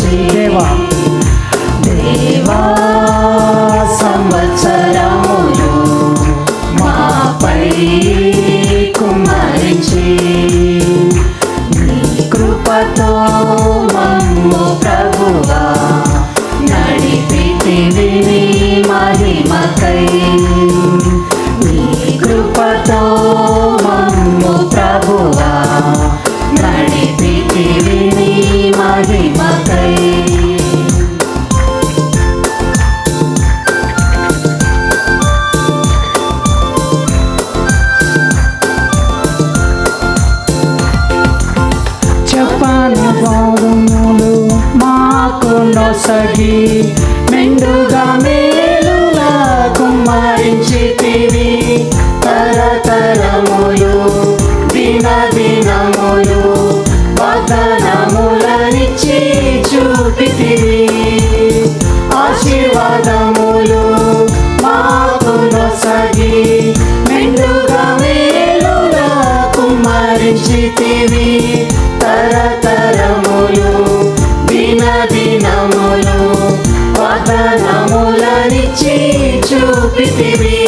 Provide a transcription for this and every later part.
దేవా. దేవా సంవత్సరములు మాపై కుమరించి నీ కృపతో మమ్ము ప్రభువా నడిపితివి మహిమకై. నీ కృపతో మమ్ము ప్రభువా తరతరములు దిన దినములు వాగ్దానములనిచ్చి చూపితివి. ఆశీర్వాదములు మాకు నొసగి మెండుగా మేలుల కుమ్మరించితివి. తరతరములు దిన దినములు వాగ్దానములనిచ్చి చూపితివి.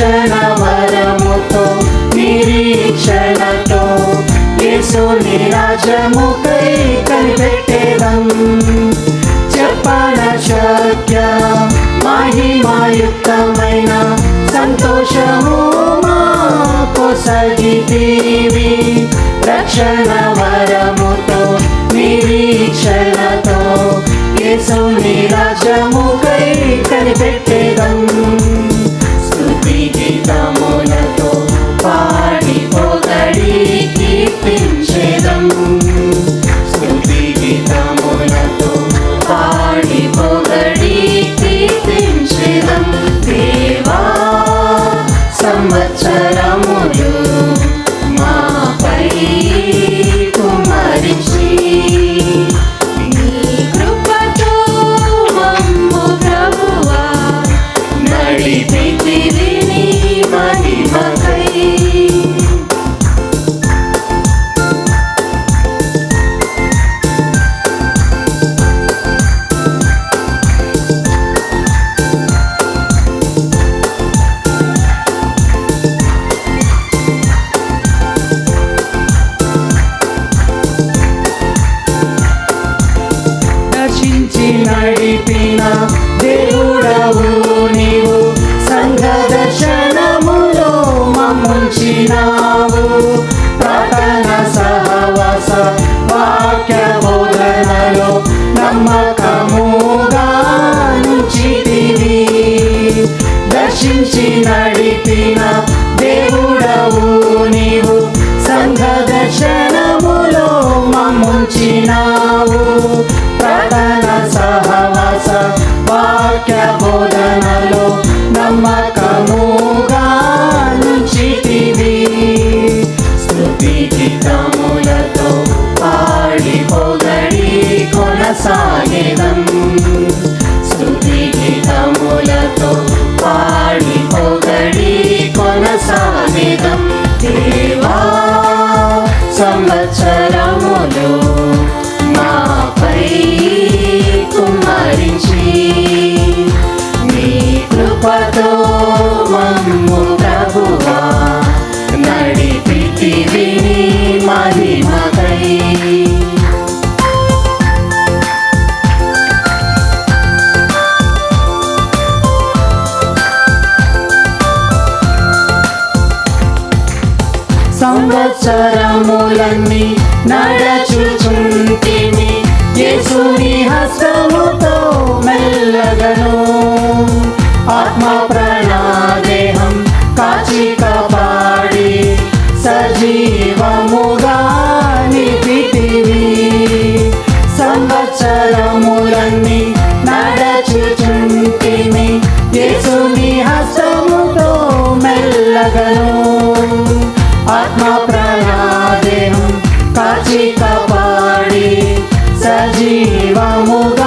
రక్షణ వరముతో నిరీక్షణతో యేసు నిరాజముకై కనిపెట్టేదం. చెప్పన శక్య మహిమాయుక్తమైన సంతోషము మా పొసగితీవి రక్షణ వరముతో నిరీక్షణతో యేసు నిరాజముకై దర్శనములో మమ్ముంచినావు ప్రార్థన సహవాస వాక్య బోధనలో నమ్మకముగా నుంచితివి దర్శించి నడిపిన కొనసాగేదం స్థుతి గీతములతో పాడి పొగడి కొనసాగేదం. దేవా సంవత్సరములు సంవత్సరములన్నీ నడచుచుంటిని యేసుని హస్తముతో మెల్లగను. ఆత్మ ప్రాణాదేహం కాచి కాపాడి సజీవముగా నిపితివి సంవత్సరములన్నీ నడచుచుంటిని యేసుని హస్తముతో మెల్లగను. ఆత్మ ప్రాణాదేహం కాచి కాపాడి సజీవముగా